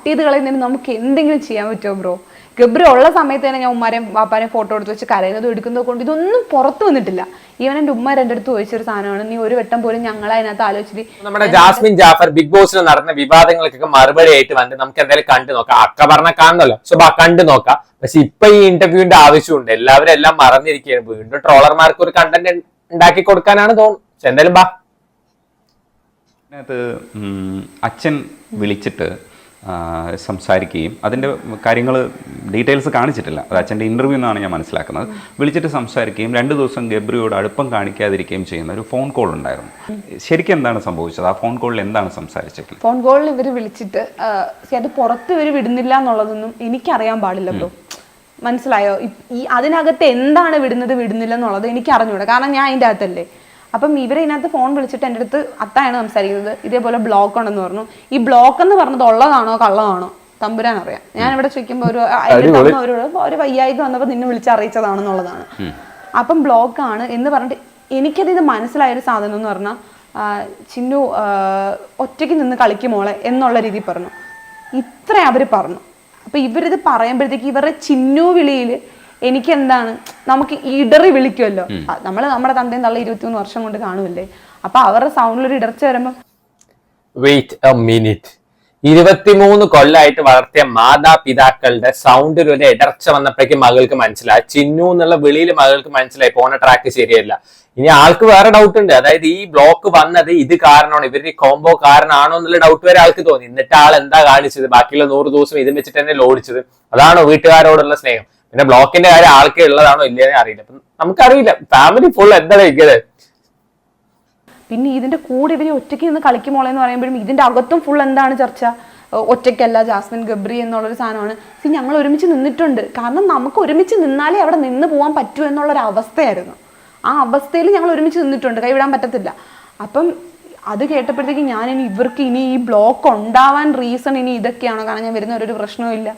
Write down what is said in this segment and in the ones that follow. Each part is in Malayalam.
കട്ട് ചെയ്ത് കളയുന്നതിന് നമുക്ക് എന്തെങ്കിലും ചെയ്യാൻ പറ്റുമോ ബ്രോ? ഗബ്രി ഉള്ള സമയത്ത് തന്നെ ഞാൻ ഉമ്മാരെയും വാപ്പാരെയും ഫോട്ടോ എടുത്ത് വെച്ച് കരയുന്നതും എടുക്കുന്നതും കൊണ്ട് ഇതൊന്നും പുറത്തു വന്നിട്ടില്ല. ഈവൻ എന്റെ ഉമ്മ എന്റെ അടുത്ത് ചോദിച്ചൊരു സാധനമാണ് നീ ഒരു വട്ടം പോലും ഞങ്ങൾ അതിനകത്ത് ആലോചിച്ചിട്ട് നമ്മുടെ ജാസ്മിൻ ജാഫർ ബിഗ് ബോസിൽ നടന്ന വിവാദങ്ങൾക്കൊക്കെ മറുപടി ആയിട്ട് വന്ന് നമുക്ക് എന്തായാലും കണ്ടു നോക്കാം. അക്ക പറഞ്ഞ കാണുന്നല്ലോ. സോ ബാ കണ്ടു നോക്കാം. പക്ഷെ ഇപ്പൊ ഈ ഇന്റർവ്യൂവിന്റെ ആവശ്യമുണ്ട്. എല്ലാവരും എല്ലാം മറന്നിരിക്കുകയാണ്. വീണ്ടും ട്രോളർമാർക്ക് ഒരു കണ്ടന്റ് ഉണ്ടാക്കി കൊടുക്കാനാണ് തോന്നുന്നത്. എന്തായാലും ബാ. അതിനകത്ത് അച്ഛൻ വിളിച്ചിട്ട് സംസാരിക്കുകയും അതിന്റെ കാര്യങ്ങൾ ഡീറ്റെയിൽസ് കാണിച്ചിട്ടില്ല. അത് അച്ഛന്റെ ഇന്റർവ്യൂ എന്നാണ് ഞാൻ മനസ്സിലാക്കുന്നത്. വിളിച്ചിട്ട് സംസാരിക്കുകയും രണ്ട് ദിവസം ഗബ്രിയോട് അടുപ്പം കാണിക്കാതിരിക്കുകയും ചെയ്യുന്ന ഒരു ഫോൺ കോൾ ഉണ്ടായിരുന്നു. ശരിക്കും എന്താണ് സംഭവിച്ചത്? ആ ഫോൺ കോളിൽ എന്താണ് സംസാരിച്ചത്? ഫോൺ കോളിൽ ഇവർ വിളിച്ചിട്ട് അത് പുറത്ത് ഇവർ വിടുന്നില്ല എന്നുള്ളതൊന്നും എനിക്കറിയാൻ പാടില്ലല്ലോ. മനസ്സിലായോ? ഈ അതിനകത്ത് എന്താണ് വിടുന്നത് വിടുന്നില്ല എന്നുള്ളത് എനിക്ക് അറിഞ്ഞൂടാ കാരണം ഞാൻ അതിന്റെ അകത്തല്ലേ. അപ്പം ഇവരെ ഇതിനകത്ത് ഫോൺ വിളിച്ചിട്ട് എന്റെ അടുത്ത് അത്തായാണ് സംസാരിക്കുന്നത്. ഇതേപോലെ ബ്ലോക്ക് ഉണ്ടെന്ന് പറഞ്ഞു. ഈ ബ്ലോക്ക് എന്ന് പറഞ്ഞത് ഉള്ളതാണോ കള്ളതാണോ? തമ്പുരാൻ അറിയാം. ഞാൻ ഇവിടെ ചോദിക്കുമ്പോൾ ഒരു അവരോട് ഒരു ഒരു വയ്യായിക്ക് വന്നപ്പോൾ നിന്നെ വിളിച്ച് അറിയിച്ചതാണെന്നുള്ളതാണ്. അപ്പം ബ്ലോക്ക് ആണ് എന്ന് പറഞ്ഞിട്ട് എനിക്കത് ഇത് മനസ്സിലായ ഒരു സാധനം എന്ന് പറഞ്ഞാൽ ചിന്നു ഒറ്റയ്ക്ക് നിന്ന് കളിക്കുമോളെ എന്നുള്ള രീതിയിൽ പറഞ്ഞു. ഇത്ര അവർ പറഞ്ഞു. അപ്പം ഇവരിത് പറയുമ്പോഴത്തേക്ക് ഇവരുടെ ചിന്നു വിളിയിൽ എനിക്ക് എന്താണ് നമുക്ക് ഇടറി വിളിക്കുമല്ലോ. നമ്മൾ നമ്മുടെ തന്തയും തള്ള ഇരുപത്തിമൂന്ന് വർഷം കൊണ്ട് കാണുമല്ലേ? അപ്പൊ അവരുടെ സൗണ്ടിൽ ഒരു ഇടർച്ച വരുമ്പോ വെയിറ്റ് എ മിനിറ്റ് ഇരുപത്തിമൂന്ന് കൊല്ലായിട്ട് വളർത്തിയ മാതാപിതാക്കളുടെ സൗണ്ടിൽ ഒരു ഇടർച്ച വന്നപ്പോഴേക്കും മകൾക്ക് മനസ്സിലായി. ചിന്നു എന്നുള്ള വിളിയിൽ മകൾക്ക് മനസ്സിലായി. പോണ ട്രാക്ക് ശരിയല്ല. ഇനി ആൾക്ക് വേറെ ഡൗട്ട് ഉണ്ട്. അതായത് ഈ ബ്ലോക്ക് വന്നത് ഇത് കാരണമാണ് ഇവരുടെ കോംബോ കാരണമാണോ എന്നുള്ള ഡൗട്ട് വരെ ആൾക്ക് തോന്നി. എന്നിട്ട് ആൾ എന്താ കാണിച്ചത്? ബാക്കിയുള്ള നൂറ് ദിവസം ഇതും വെച്ചിട്ട് തന്നെ ലോടിച്ചത് അതാണോ വീട്ടുകാരോടുള്ള സ്നേഹം. പിന്നെ ബ്ലോക്കിന്റെ കാര്യം ആൾക്ക് ഉള്ളതാണോ ഇല്ലയെന്ന് അറിയില്ല. അപ്പം നമുക്കറിയില്ല. ഫാമിലി ഫുൾ എന്താ ഇരിക്കുന്നത് പിന്നെ ഇതിന്റെ കൂടെ ഇവർ ഒറ്റയ്ക്ക് നിന്ന് കളിക്കുമോളെ എന്ന് പറയുമ്പോഴും ഇതിന്റെ അകത്തും ഫുൾ എന്താണ് ചർച്ച? ഒറ്റയ്ക്കല്ല ജാസ്മിൻ ഗബ്രി എന്നുള്ളൊരു സാധനമാണ്. സി ഞങ്ങൾ ഒരുമിച്ച് നിന്നിട്ടുണ്ട്. കാരണം നമുക്ക് ഒരുമിച്ച് നിന്നാലേ അവിടെ നിന്ന് പോകാൻ പറ്റൂ എന്നുള്ളൊരു അവസ്ഥയായിരുന്നു. ആ അവസ്ഥയിൽ ഞങ്ങൾ ഒരുമിച്ച് നിന്നിട്ടുണ്ട്. കൈവിടാൻ പറ്റത്തില്ല. അപ്പം അത് കേട്ടപ്പോഴത്തേക്ക് ഞാൻ ഇനി ഇവർക്ക് ഇനി ഈ ബ്ലോക്ക് ഉണ്ടാവാൻ റീസൺ ഇനി ഇതൊക്കെയാണോ? കാരണം ഞാൻ വരുന്ന ഒരു പ്രശ്നവും ഇല്ല.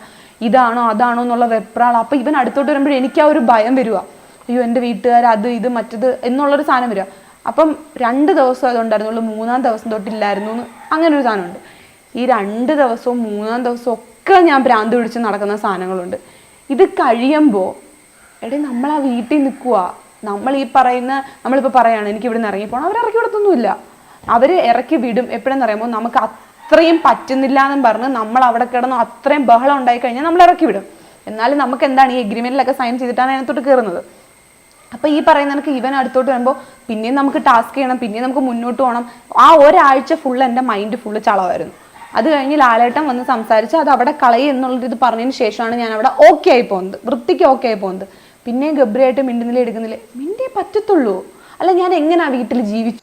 ഇതാണോ അതാണോ എന്നുള്ള വെപ്രാളം. അപ്പം ഇവൻ അടുത്തോട്ട് വരുമ്പോൾ എനിക്ക് ആ ഒരു ഭയം വരിക അയ്യോ എന്റെ വീട്ടുകാർ അത് ഇത് മറ്റത് എന്നുള്ളൊരു സാധനം വരിക. അപ്പം രണ്ട് ദിവസം അതുണ്ടായിരുന്നുള്ളൂ മൂന്നാം ദിവസം തൊട്ടില്ലായിരുന്നു എന്ന് അങ്ങനെ ഒരു സാധനമുണ്ട്. ഈ രണ്ട് ദിവസവും മൂന്നാം ദിവസവും ഒക്കെ ഞാൻ ഭ്രാന്ത് പിടിച്ച് നടക്കുന്ന സാധനങ്ങളുണ്ട്. ഇത് കഴിയുമ്പോൾ എടേ നമ്മൾ ആ വീട്ടിൽ നിൽക്കുക നമ്മൾ ഈ പറയുന്ന നമ്മളിപ്പോൾ പറയാണ് എനിക്ക് ഇവിടെ നിന്ന് ഇറങ്ങി പോകണം അവർ ഇറക്കി വിടത്തൊന്നുമില്ല. അവർ ഇറക്കി വിടും. എപ്പോഴെന്ന് പറയുമ്പോൾ നമുക്ക് അത്രയും പറ്റുന്നില്ല എന്നും പറഞ്ഞ് നമ്മൾ അവിടെ കിടന്ന് അത്രയും ബഹളം ഉണ്ടായി കഴിഞ്ഞാൽ നമ്മൾ ഇറക്കി വിടും. എന്നാലും നമുക്ക് എന്താണ് ഈ എഗ്രിമെന്റിലൊക്കെ സൈൻ ചെയ്തിട്ടാണ് അതിനകത്തോട്ട് കയറുന്നത്. അപ്പൊ ഈ പറയുന്ന എനിക്ക് ഇവൻ അടുത്തോട്ട് വരുമ്പോൾ പിന്നെയും നമുക്ക് ടാസ്ക് ചെയ്യണം പിന്നെയും നമുക്ക് മുന്നോട്ട് പോകണം. ആ ഒരാഴ്ച ഫുൾ എന്റെ മൈൻഡ് ഫുള്ള് ചളവായിരുന്നു. അത് കഴിഞ്ഞ് ലാലേട്ടൻ വന്ന് സംസാരിച്ച് അത് അവിടെ കളയും എന്നുള്ളത് ഇത് പറഞ്ഞതിന് ശേഷമാണ് ഞാൻ അവിടെ ഓക്കെ ആയി പോകുന്നത്. വൃത്തിക്ക് ഓക്കെ ആയി പോകുന്നത്. പിന്നെയും ഗബ്രിയായിട്ട് മിണ്ടുന്നില്ല എടുക്കുന്നില്ല. മിണ്ടേ പറ്റത്തുള്ളൂ. അല്ല ഞാൻ എങ്ങനെയാണ് വീട്ടിൽ ജീവിച്ചു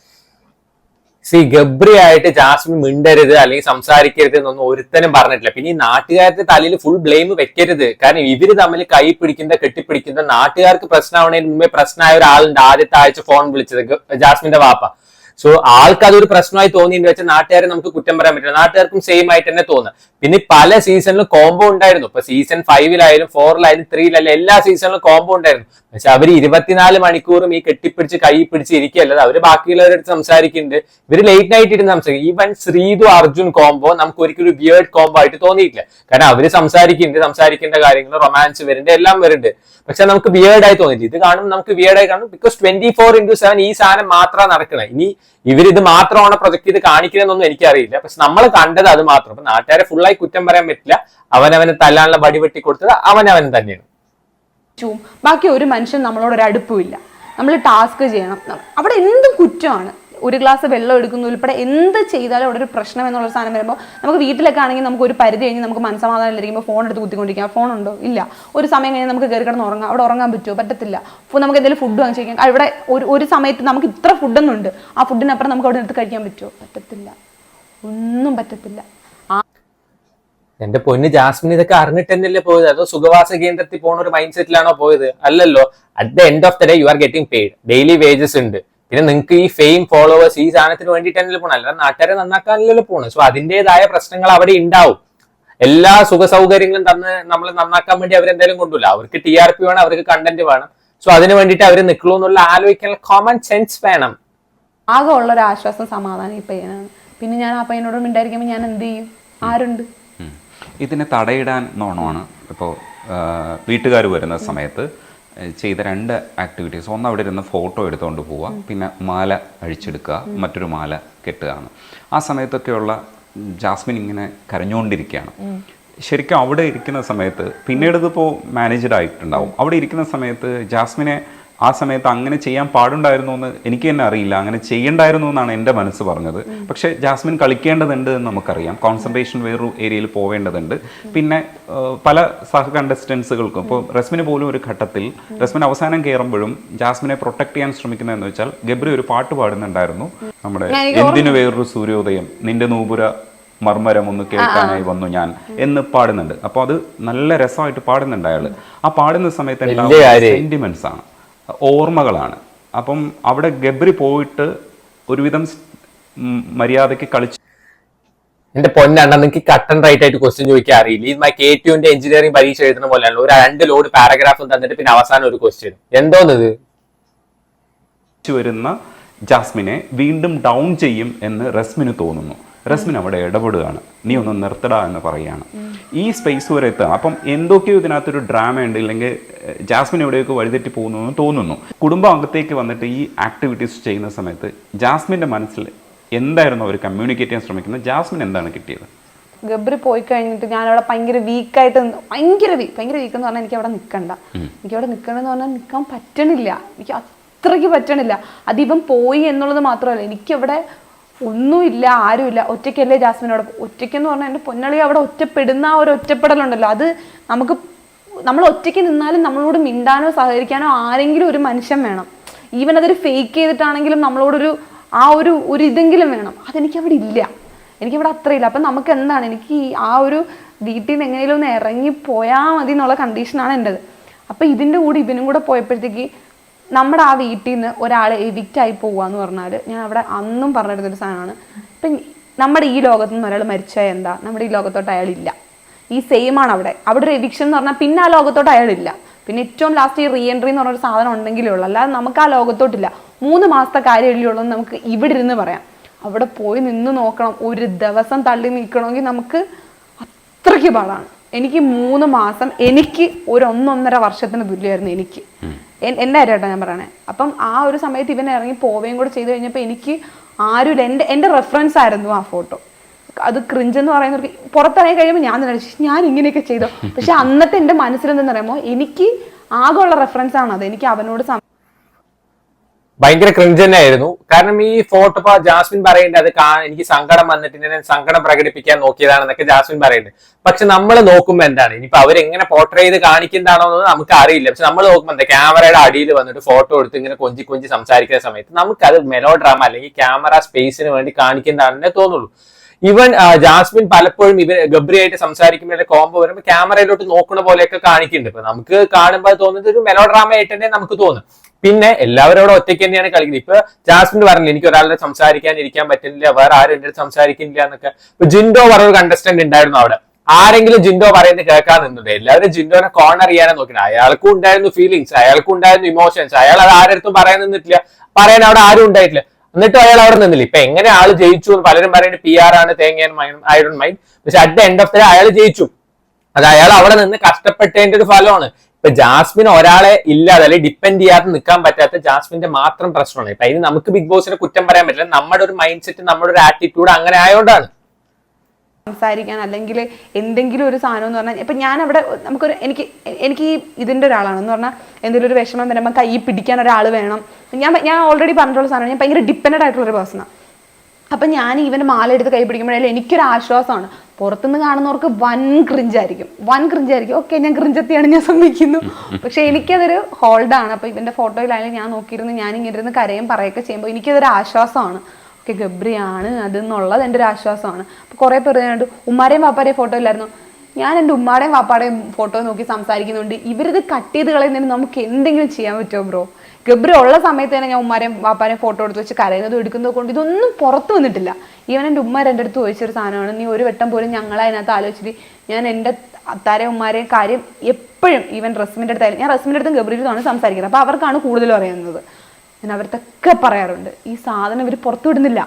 സി ഗബ്രി ആയിട്ട് ജാസ്മിൻ മിണ്ടരുത് അല്ലെങ്കിൽ സംസാരിക്കരുത് എന്നൊന്നും ഒരുത്തനും പറഞ്ഞിട്ടില്ല. പിന്നെ ഈ നാട്ടുകാരുടെ തലയിൽ ഫുൾ ബ്ലെയിം വെക്കരുത്. കാരണം ഇവർ തമ്മിൽ കൈ പിടിക്കുന്ന കെട്ടിപ്പിടിക്കുന്ന നാട്ടുകാർക്ക് പ്രശ്നമാവുന്നതിന് മുമ്പേ പ്രശ്നമായ ഒരാളുണ്ട് ആദ്യത്തെ ആഴ്ച ഫോൺ വിളിച്ചത് ജാസ്മിന്റെ വാപ്പ. സോ ആൾക്ക് അതൊരു പ്രശ്നമായി തോന്നിയെന്ന് വെച്ചാൽ നാട്ടുകാരെ നമുക്ക് കുറ്റം പറയാൻ പറ്റില്ല. നാട്ടുകാർക്കും സെയിം ആയിട്ട് തന്നെ തോന്നുക. പിന്നെ പല സീസണിലും കോംബോ ഉണ്ടായിരുന്നു. ഇപ്പൊ സീസൺ ഫൈവിലായാലും ഫോറിലായാലും ത്രീയിലായാലും എല്ലാ സീസണിലും കോംബോ ഉണ്ടായിരുന്നു. പക്ഷെ അവർ ഇരുപത്തിനാല് മണിക്കൂറും ഈ കെട്ടിപ്പിടിച്ച് കൈ പിടിച്ച് ഇരിക്കുകയല്ലാതെ അവർ ബാക്കിയുള്ളവരടുത്ത് സംസാരിക്കുന്നുണ്ട്. ഇവർ ലേറ്റ് നൈറ്റ് ഇരുന്ന് സംസാരിക്കും. ഈവൻ ശ്രീതു അർജുൻ കോംബോ നമുക്ക് ഒരിക്കലും ബിയേർഡ് കോംബോ ആയിട്ട് തോന്നിയിട്ടില്ല. കാരണം അവർ സംസാരിക്കുന്നുണ്ട് സംസാരിക്കേണ്ട കാര്യങ്ങൾ റൊമാൻസ് വരുന്നുണ്ട് എല്ലാം വരുന്നുണ്ട്. പക്ഷെ നമുക്ക് ബിയേർഡ് ആയി ഇത് കാണുമ്പോൾ നമുക്ക് ബിയേർഡ് ആയി കാണും. Because twenty four into seven ഈ സാധനം മാത്രമാണ് നടക്കുന്നത്. ഇനി ഇവരിത് മാത്രമാണ് പ്രൊജക്ട് ചെയ്ത് കാണിക്കുന്നതെന്നൊന്നും എനിക്കറിയില്ല. പക്ഷെ നമ്മൾ കണ്ടത് അത് മാത്രം. അപ്പൊ നാട്ടുകാരെ ഫുള്ളായി കുറ്റം പറയാൻ പറ്റില്ല. അവനവന് തല്ലാനുള്ള വടി വെട്ടി കൊടുത്തത് അവനവൻ തന്നെയാണ്. ബാക്കി ഒരു മനുഷ്യൻ നമ്മളോട് ഒരു അടുപ്പമില്ല നമ്മൾ ടാസ്ക് ചെയ്യണം. അവിടെ എന്തും കുറ്റമാണ്? ഒരു ഗ്ലാസ് വെള്ളം എടുക്കുന്നു ഉൾപ്പെടെ എന്ത് ചെയ്താലും അവിടെ ഒരു പ്രശ്നം എന്നുള്ള സാധനം വരുമ്പോൾ നമുക്ക് വീട്ടിലൊക്കെ ആണെങ്കിൽ നമുക്ക് ഒരു പരിധി കഴിഞ്ഞ് നമുക്ക് മനസ്സമാധാനം ഇരിക്കുമ്പോൾ ഫോൺ എടുത്ത് കുത്തിക്കൊണ്ടിരിക്കാം. ഫോൺ ഉണ്ടോ? ഇല്ല. ഒരു സമയം കഴിഞ്ഞാൽ നമുക്ക് കയറി കിടന്ന് ഉറങ്ങാം. അവിടെ ഉറങ്ങാൻ പറ്റുമോ പറ്റത്തില്ല. അപ്പോൾ നമുക്ക് എന്തെങ്കിലും ഫുഡ് വാങ്ങിച്ചേക്കാം ഇവിടെ ഒരു ഒരു സമയത്ത് നമുക്ക് ഇത്ര ഫുഡൊന്നും ഉണ്ട്. ആ ഫുഡിനപ്പുറം നമുക്ക് അവിടെ എടുത്ത് കഴിക്കാൻ പറ്റുമോ പറ്റത്തില്ല. ഒന്നും പറ്റത്തില്ല. എന്റെ പൊന്ന് ജാസ്മിൻ ഇതൊക്കെ അറിഞ്ഞിട്ട് തന്നെയല്ലേ പോയത്? അതോ സുഖവാസ കേന്ദ്രത്തിൽ പോണ ഒരു മൈൻഡ് സെറ്റിലാണോ പോയത്? അല്ലല്ലോ. At the end of the day you are getting paid daily wages ഉണ്ട്. പിന്നെ നിങ്ങൾക്ക് ഈ ഫെയിം ഫോളോവേഴ്സ് ഈ സാധനത്തിന് വേണ്ടിയിട്ടാണല്ലോ പോകണം അല്ലാതെ നാട്ടുകാരെ നന്നാക്കാനല്ലോ പോകണം സോ അതിന്റേതായ പ്രശ്നങ്ങൾ അവിടെ ഉണ്ടാവും എല്ലാ സുഖ സൗകര്യങ്ങളും തന്ന് നമ്മൾ നന്നാക്കാൻ വേണ്ടി അവരെന്തായാലും കൊണ്ടുമില്ല അവർക്ക് ടി ആർ പി വേണം അവർക്ക് കണ്ടന്റ് വേണം. സോ അതിന് വേണ്ടിയിട്ട് അവർ നിൽക്കുള്ളൂ എന്നുള്ള ആലോചിക്കാനുള്ള കോമൺ സെൻസ് വേണം. ആകെ ഉള്ള ഒരു ആശ്വാസം സമാധാനം ഈ പയ്യനാണ് പിന്നെ ഞാൻ ആ പയ്യനോട് മിണ്ടായിരിക്കുമ്പോൾ ഞാൻ എന്ത് ചെയ്യും? ആരുണ്ട്? ഇതിനെ തടയിടാൻ നോണമാണ് ഇപ്പോൾ വീട്ടുകാർ വരുന്ന സമയത്ത് ചെയ്ത രണ്ട് ആക്ടിവിറ്റീസ് ഒന്ന് അവിടെ ഇരുന്ന് ഫോട്ടോ എടുത്തുകൊണ്ട് പോവുക പിന്നെ മാല അഴിച്ചെടുക്കുക മറ്റൊരു മാല കെട്ടുകയാണ്. ആ സമയത്തൊക്കെയുള്ള ജാസ്മിൻ ഇങ്ങനെ കരഞ്ഞുകൊണ്ടിരിക്കുകയാണ് ശരിക്കും അവിടെ ഇരിക്കുന്ന സമയത്ത് പിന്നീട് ഇതിപ്പോൾ മാനേജഡ് ആയിട്ടുണ്ടാവും. അവിടെ ഇരിക്കുന്ന സമയത്ത് ജാസ്മിനെ ആ സമയത്ത് അങ്ങനെ ചെയ്യാൻ പാടുണ്ടായിരുന്നു എന്ന് എനിക്ക് തന്നെ അറിയില്ല. അങ്ങനെ ചെയ്യണ്ടായിരുന്നു എന്നാണ് എന്റെ മനസ്സ് പറഞ്ഞത്. പക്ഷേ ജാസ്മിൻ കളിക്കേണ്ടതുണ്ട് എന്ന് നമുക്കറിയാം. കോൺസെൻട്രേഷൻ വേറൊരു ഏരിയയിൽ പോവേണ്ടതുണ്ട്. പിന്നെ പല സഹ കണ്ടസ്റ്റൻസുകൾക്കും ഇപ്പോൾ റസ്മിന് പോലും ഒരു ഘട്ടത്തിൽ റസ്മിൻ അവസാനം കയറുമ്പോഴും ജാസ്മിനെ പ്രൊട്ടക്ട് ചെയ്യാൻ ശ്രമിക്കുന്നതെന്ന് വെച്ചാൽ ഗബ്രി ഒരു പാട്ട് പാടുന്നുണ്ടായിരുന്നു. നമ്മുടെ എന്തിനു വേറൊരു സൂര്യോദയം? നിന്റെ നൂപുര മർമ്മരം ഒന്ന് കേൾക്കാനായി വന്നു ഞാൻ എന്ന് പാടുന്നുണ്ട്. അപ്പോൾ അത് നല്ല രസമായിട്ട് പാടുന്നുണ്ട് അയാൾ. ആ പാടുന്ന സമയത്ത്. സെന്റിമെന്റ്സ് ആണ്. ഓർമ്മകളാണ്. അപ്പം അവിടെ ഗബ്രി പോയിട്ട് ഒരുവിധം മര്യാദയ്ക്ക് കളിച്ച് എന്റെ പൊന്നാണ് നിങ്ങൾക്ക് കട്ടൺ റൈറ്റ് ആയിട്ട് ക്വസ്റ്റ്യൻ ചോദിക്കാൻ അറിയില്ല. ഇത് മൈ കെ ടുവിന്റെ എഞ്ചിനീയറിംഗ് പരീക്ഷ എഴുതുന്ന പോലെയാണ്. ഒരു രണ്ട് ലോഡ് പാരഗ്രാഫും തന്നിട്ട് പിന്നെ അവസാനം ഒരു ക്വസ്റ്റ്യൻ എന്തോന്നത്? വരുന്ന ജാസ്മിനെ വീണ്ടും ഡൗൺ ചെയ്യും എന്ന് റസ്മിന് തോന്നുന്നു. റസ്മിൻ അവിടെ ഇടപെടുകയാണ്. നീ ഒന്ന് നിർത്തടാ എന്ന് പറയുകയാണ്. ഈ സ്പേസ് വരെ എത്തുക. അപ്പം എന്തൊക്കെയോ ഇതിനകത്തൊരു ഡ്രാമ ഉണ്ട്. ഇല്ലെങ്കിൽ ജാസ്മിൻ എവിടെയൊക്കെ വഴിതെറ്റി പോകുന്നു എന്ന് തോന്നുന്നു. കുടുംബം അകത്തേക്ക് വന്നിട്ട് ഈ ആക്ടിവിറ്റീസ് ചെയ്യുന്ന സമയത്ത് ജാസ്മിന്റെ മനസ്സിൽ എന്തായിരുന്നു അവർ കമ്മ്യൂണിക്കേറ്റ് ചെയ്യാൻ ശ്രമിക്കുന്നത്? ജാസ്മിൻ എന്താണ് കിട്ടിയത്? ഗബ്രി പോയി കഴിഞ്ഞിട്ട് ഞാൻ അവിടെ ഭയങ്കര വീക്കായിട്ട് ഭയങ്കര വീക്ക് ഭയങ്കര വീക്ക് എന്ന് പറഞ്ഞാൽ എനിക്ക് അവിടെ നിൽക്കണ്ട. എനിക്ക് അവിടെ നിൽക്കണമെന്ന് പറഞ്ഞാൽ നിൽക്കാൻ പറ്റണില്ല. എനിക്ക് അത്രയ്ക്ക് പറ്റണില്ല. അതിപ്പം പോയി എന്നുള്ളത് മാത്രമല്ല. എനിക്കവിടെ ഒന്നുമില്ല ആരുമില്ല. ഒറ്റയ്ക്കല്ലേ ജാസ്മിൻ അവിടെ ഒറ്റയ്ക്കെന്ന് പറഞ്ഞാൽ എന്റെ പൊന്നളി അവിടെ ഒറ്റപ്പെടുന്ന ആ ഒരു ഒറ്റപ്പെടലുണ്ടല്ലോ. അത് നമുക്ക് നമ്മൾ ഒറ്റയ്ക്ക് നിന്നാലും നമ്മളോട് മിണ്ടാനോ സഹകരിക്കാനോ ആരെങ്കിലും ഒരു മനുഷ്യൻ വേണം. ഈവൻ അതൊരു ഫേക്ക് ചെയ്തിട്ടാണെങ്കിലും നമ്മളോടൊരു ആ ഒരു ഒരു ഇതെങ്കിലും വേണം. അതെനിക്ക് അവിടെ ഇല്ല. എനിക്കിവിടെ അത്രയില്ല അപ്പം നമുക്ക് എന്താണ്? എനിക്ക് ആ ഒരു വീട്ടിൽ നിന്ന് എങ്ങനെയും ഒന്ന് ഇറങ്ങി പോയാൽ മതി എന്നുള്ള കണ്ടീഷനാണ് എന്റെത്. അപ്പം ഇതിന്റെ കൂടെ ഇവനും കൂടെ പോയപ്പോഴത്തേക്ക് നമ്മുടെ ആ വീട്ടിൽ നിന്ന് ഒരാൾ എവിക്റ്റ് ആയി എന്ന് പറഞ്ഞാൽ ഞാൻ അവിടെ അന്നും പറഞ്ഞിരുന്നൊരു സാധനമാണ്. ഇപ്പം നമ്മുടെ ഈ ലോകത്ത് നിന്ന് ഒരാൾ മരിച്ചാൽ എന്താ? നമ്മുടെ ഈ ലോകത്തോട്ട് അയാളില്ല. ഈ സെയിം ആണ് അവിടെ. അവിടെ ഒരു എവിക്ഷൻ എന്ന് പറഞ്ഞാൽ പിന്നെ ആ ലോകത്തോട്ട് അയാളില്ല. പിന്നെ ഏറ്റവും ലാസ്റ്റ് ഈ റീ എൻട്രി എന്ന് പറഞ്ഞൊരു സാധനം ഉണ്ടെങ്കിലേ ഉള്ളൂ. അല്ലാതെ നമുക്ക് ആ ലോകത്തോട്ടില്ല. മൂന്ന് മാസത്തെ കാര്യമല്ലേ ഉള്ളൂ നമുക്ക് ഇവിടെ ഇരുന്ന് പറയാം. അവിടെ പോയി നിന്ന് നോക്കണം. ഒരു ദിവസം തള്ളി നിൽക്കണമെങ്കിൽ നമുക്ക് അത്രയ്ക്ക് പാടാണ്. എനിക്ക് മൂന്ന് മാസം എനിക്ക് ഒരു ഒന്നൊന്നര വർഷത്തിന് തുല്യമായിരുന്നു എനിക്ക്. എന്റെ കാര്യമായിട്ടോ ഞാൻ പറയണേ. അപ്പം ആ ഒരു സമയത്ത് ഇവൻ ഇറങ്ങി പോവുകയും കൂടെ ചെയ്ത് കഴിഞ്ഞപ്പോൾ എനിക്ക് ആരും എന്റെ എന്റെ റെഫറൻസ് ആയിരുന്നു ആ ഫോട്ടോ അത് ക്രിഞ്ചെന്ന് പറയുന്നവർക്ക് പുറത്തിറങ്ങി കഴിയുമ്പോൾ ഞാൻ തന്നെ ഞാൻ ഇങ്ങനെയൊക്കെ ചെയ്തോ? പക്ഷെ അന്നത്തെ എന്റെ മനസ്സിൽ എന്തെന്ന് പറയുമ്പോൾ എനിക്ക് ആകെയുള്ള റെഫറൻസ് ആണ് അത്. എനിക്ക് അവനോട് ഭയങ്കര ക്രിഞ്ച് തന്നെയായിരുന്നു. കാരണം ഈ ഫോട്ടോ ഇപ്പൊ ജാസ്മിൻ പറയുന്നുണ്ട് അത് എനിക്ക് സങ്കടം വന്നിട്ട് ഞാൻ സങ്കടം പ്രകടിപ്പിക്കാൻ നോക്കിയതാണെന്നൊക്കെ ജാസ്മിൻ പറയുന്നുണ്ട്. പക്ഷെ നമ്മൾ നോക്കുമ്പോൾ എന്താണ്? ഇനിയിപ്പോ അവരെങ്ങനെ പോർട്രേ ചെയ്ത് കാണിക്കുന്നതാണോ എന്ന് നമുക്ക് അറിയില്ല. പക്ഷെ നമ്മൾ നോക്കുമ്പോൾ എന്താ ക്യാമറയുടെ അടിയിൽ വന്നിട്ട് ഫോട്ടോ എടുത്ത് ഇങ്ങനെ കൊഞ്ചി കൊഞ്ചി സംസാരിക്കുന്ന സമയത്ത് നമുക്ക് അത് മെലോ ഡ്രാമ അല്ലെങ്കിൽ ക്യാമറ സ്പേസിന് വേണ്ടി കാണിക്കുന്നതാണെന്നേ തോന്നുള്ളൂ. ഇവൻ ജാസ്മിൻ പലപ്പോഴും ഇവർ ഗബ്രിയായിട്ട് സംസാരിക്കുമ്പോൾ കോംബോ വരുമ്പോൾ ക്യാമറയിലോട്ട് നോക്കുന്ന പോലെയൊക്കെ കാണിക്കുന്നുണ്ട്. ഇപ്പൊ നമുക്ക് കാണുമ്പോൾ തോന്നുന്നത് ഒരു മെലോ ഡ്രാമ ആയിട്ട് തന്നെ നമുക്ക് തോന്നും. പിന്നെ എല്ലാവരും അവിടെ ഒറ്റയ്ക്ക് തന്നെയാണ് കളിക്കുന്നത്. ഇപ്പൊ ജാസ്മിൻ പറഞ്ഞില്ല എനിക്ക് ഒരാളുടെ സംസാരിക്കാൻ ഇരിക്കാൻ പറ്റുന്നില്ല വേറെ ആരും അടുത്ത് സംസാരിക്കുന്നില്ല എന്നൊക്കെ. ഇപ്പൊ ജിൻഡോ പറഞ്ഞൊരു കണ്ടസ്റ്റന്റ് ഉണ്ടായിരുന്നു അവിടെ. ആരെങ്കിലും ജിൻഡോ പറയുന്നത് കേൾക്കാൻ നിന്നുണ്ട് എല്ലാവരും ജിൻഡോനെ കോർണർ ചെയ്യാനാണ് നോക്കുന്നത്. അയാൾക്കും ഉണ്ടായിരുന്നു ഫീലിങ്സ് അയാൾക്കും ഉണ്ടായിരുന്നു ഇമോഷൻസ് അയാൾ അത് ആരടുത്തും പറയാൻ നിന്നിട്ടില്ല. പറയാൻ അവിടെ ആരും ഉണ്ടായിട്ടില്ല. എന്നിട്ട് അയാൾ അവിടെ നിന്നില്ല. ഇപ്പൊ എങ്ങനെ ആൾ ജയിച്ചു എന്ന് പലരും പറയുന്നത് പി ആർ ആണ് തേങ്ങ ഐ ഡോണ്ട് മൈൻഡ് പക്ഷെ at the end of the അയാൾ ജയിച്ചു. അത് അയാൾ അവിടെ നിന്ന് കഷ്ടപ്പെട്ടതിന്റെ ഒരു ഫലമാണ്. ഇപ്പൊ ജാസ്മിൻ ഒരാളെ ഇല്ലാതെ അല്ലെങ്കിൽ ഡിപ്പെൻഡ് ചെയ്യാതെ നിൽക്കാൻ പറ്റാത്ത ജാസ്മിന്റെ മാത്രം പ്രശ്നമാണ്. ഇപ്പൊ അതിന് നമുക്ക് ബിഗ് ബോസിനെ കുറ്റം പറയാൻ പറ്റില്ല. നമ്മുടെ ഒരു മൈൻഡ് സെറ്റ് നമ്മുടെ ഒരു ആറ്റിറ്റ്യൂഡ് അങ്ങനെ ആയതുകൊണ്ടാണ് സംസാരിക്കാൻ അല്ലെങ്കിൽ എന്തെങ്കിലും ഒരു സാധനം എന്ന് പറഞ്ഞാൽ ഇപ്പം ഞാൻ അവിടെ നമുക്കൊരു എനിക്ക് എനിക്ക് ഈ ഇതിന്റെ ഒരാളാണെന്ന് പറഞ്ഞാൽ എന്തെങ്കിലും ഒരു വിഷമം വരുമ്പോൾ കൈ പിടിക്കാൻ ഒരാൾ വേണം. ഞാൻ ഞാൻ ഓൾറെഡി പറഞ്ഞിട്ടുള്ള സാധനം ഞാൻ ഭയങ്കര ഡിപ്പെൻഡ് ആയിട്ടുള്ള ഒരു പേഴ്സണാണ് അപ്പം ഞാൻ ഇവന് മാല എടുത്ത് കൈ പിടിക്കുമ്പോഴേ എനിക്കൊരു ആശ്വാസമാണ്. പുറത്തുനിന്ന് കാണുന്നവർക്ക് വൻ ക്രിഞ്ചായിരിക്കും വൻ ക്രിഞ്ചായിരിക്കും ഓക്കെ ഞാൻ ക്രിഞ്ചെത്തിയാണ് ഞാൻ സമ്മതിക്കുന്നു. പക്ഷെ എനിക്കതൊരു ഹോൾഡാണ് അപ്പോൾ ഇവന്റെ ഫോട്ടോയിലായാലും ഞാൻ നോക്കിയിരുന്നു ഞാൻ ഇങ്ങനെ ഇരുന്ന് കരയും പറയൊക്കെ ചെയ്യുമ്പോൾ എനിക്കതൊരു ആശ്വാസമാണ്. ഓക്കെ ഗബ്രിയാണ് അതെന്നുള്ളത് എന്റെ ഒരു ആശ്വാസമാണ്. അപ്പോൾ കുറേ പേര് കണ്ടു ഉമ്മാരെയും വാപ്പാരെയും ഫോട്ടോ ഇല്ലായിരുന്നു. ഞാൻ എന്റെ ഉമ്മാടെയും വാപ്പാടെയും ഫോട്ടോ നോക്കി സംസാരിക്കുന്നുണ്ട്. ഇവരിത് കട്ട് ചെയ്ത് കളയുന്നതിന് നമുക്ക് എന്തെങ്കിലും ചെയ്യാൻ പറ്റുമോ ബ്രോ? ഗബ്രി ഉള്ള സമയത്ത് തന്നെ ഞാൻ ഉമ്മാരെയും വാപ്പാരെയും ഫോട്ടോ എടുത്ത് വെച്ച് കരയുന്നതും എടുക്കുന്നതും കൊണ്ട് ഇതൊന്നും പുറത്തു വന്നിട്ടില്ല. ഈവൻ എന്റെ ഉമ്മ എന്റെ അടുത്ത് ചോദിച്ചൊരു സാധനമാണ് നീ ഒരു വട്ടം പോലും ഞങ്ങളെ അതിനകത്ത് ആലോചിച്ചിട്ട് ഞാൻ എന്റെ അത്താരെയും ഉമ്മാരെയും കാര്യം എപ്പോഴും ഈവൻ റസ്മിന്റെ അടുത്തായാലും ഞാൻ റസ്മിന്റെ അടുത്തും ഗബ്രിയുടെ അടുത്താണ് സംസാരിക്കുന്നത്. അപ്പോൾ അവർക്കാണ് കൂടുതൽ പറയുന്നത് ഞാൻ അവർക്കൊക്കെ പറയാറുണ്ട് ഈ സാധനം ഇവർ പുറത്തു വിടുന്നില്ല.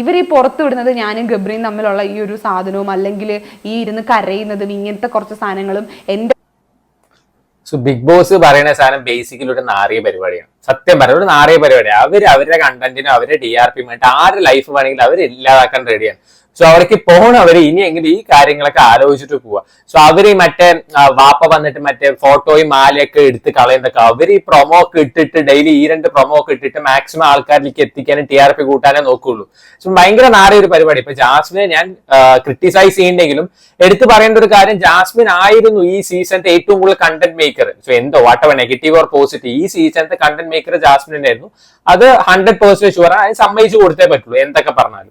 ഇവർ ഈ പുറത്തു വിടുന്നത് ഞാനും ഗബ്രിയും തമ്മിലുള്ള ഈ ഒരു സാധനവും അല്ലെങ്കിൽ ഈ ഇരുന്ന് കരയുന്നതും ഇങ്ങനത്തെ കുറച്ച് സാധനങ്ങളും എന്റെ സോ ബിഗ് ബോസ് പറയുന്ന സാധനം ബേസിക്കലി ഒരു നാറിയ പരിപാടിയാണ്. സത്യം പറയാം ഒരു നാറിയ പരിപാടി. അവർ അവരുടെ കണ്ടന്റിനും അവരുടെ ഡി ആർ പിയുമായിട്ട് ആരുടെ ലൈഫ് വേണമെങ്കിലും അവർ ഇല്ലാതാക്കാൻ റെഡിയാണ് സോ അവർക്ക് പോണവർ അവർ ഇനിയെങ്കിലും ഈ കാര്യങ്ങളൊക്കെ ആലോചിച്ചിട്ട് പോവാ. സോ അവർ മറ്റേ വാപ്പ വന്നിട്ട് മറ്റേ ഫോട്ടോയും മാലയൊക്കെ എടുത്ത് കളയുന്നതൊക്കെ അവർ ഈ പ്രൊമോ ഒക്കെ ഇട്ടിട്ട് ഡെയിലി ഈ രണ്ട് പ്രൊമോ ഒക്കെ ഇട്ടിട്ട് മാക്സിമം ആൾക്കാരിലേക്ക് എത്തിക്കാനും ടി ആർ പി കൂട്ടാനേ നോക്കുള്ളൂ. സോ ഭയങ്കര നാറിയ ഒരു പരിപാടി. ഇപ്പൊ ജാസ്മിനെ ഞാൻ ക്രിട്ടിസൈസ് ചെയ്യുന്നെങ്കിലും എടുത്തു പറയേണ്ട ഒരു കാര്യം ജാസ്മിൻ ആയിരുന്നു ഈ സീസണിന്റെ ഏറ്റവും കൂടുതൽ കണ്ടന്റ് മേക്കർ സോ എന്തോ വാട്ടവ നെഗറ്റീവ് ഓർ പോസിറ്റീവ് ഈ സീസണിന്റെ കണ്ടന്റ് മേക്കർ ജാസ്മിൻ ആയിരുന്നു അത് ഹൺഡ്രഡ് പെർസെന്റ് ഷുവർ അത് സമ്മതിച്ചു കൊടുത്തേ പറ്റുള്ളൂ എന്തൊക്കെ പറഞ്ഞാലും.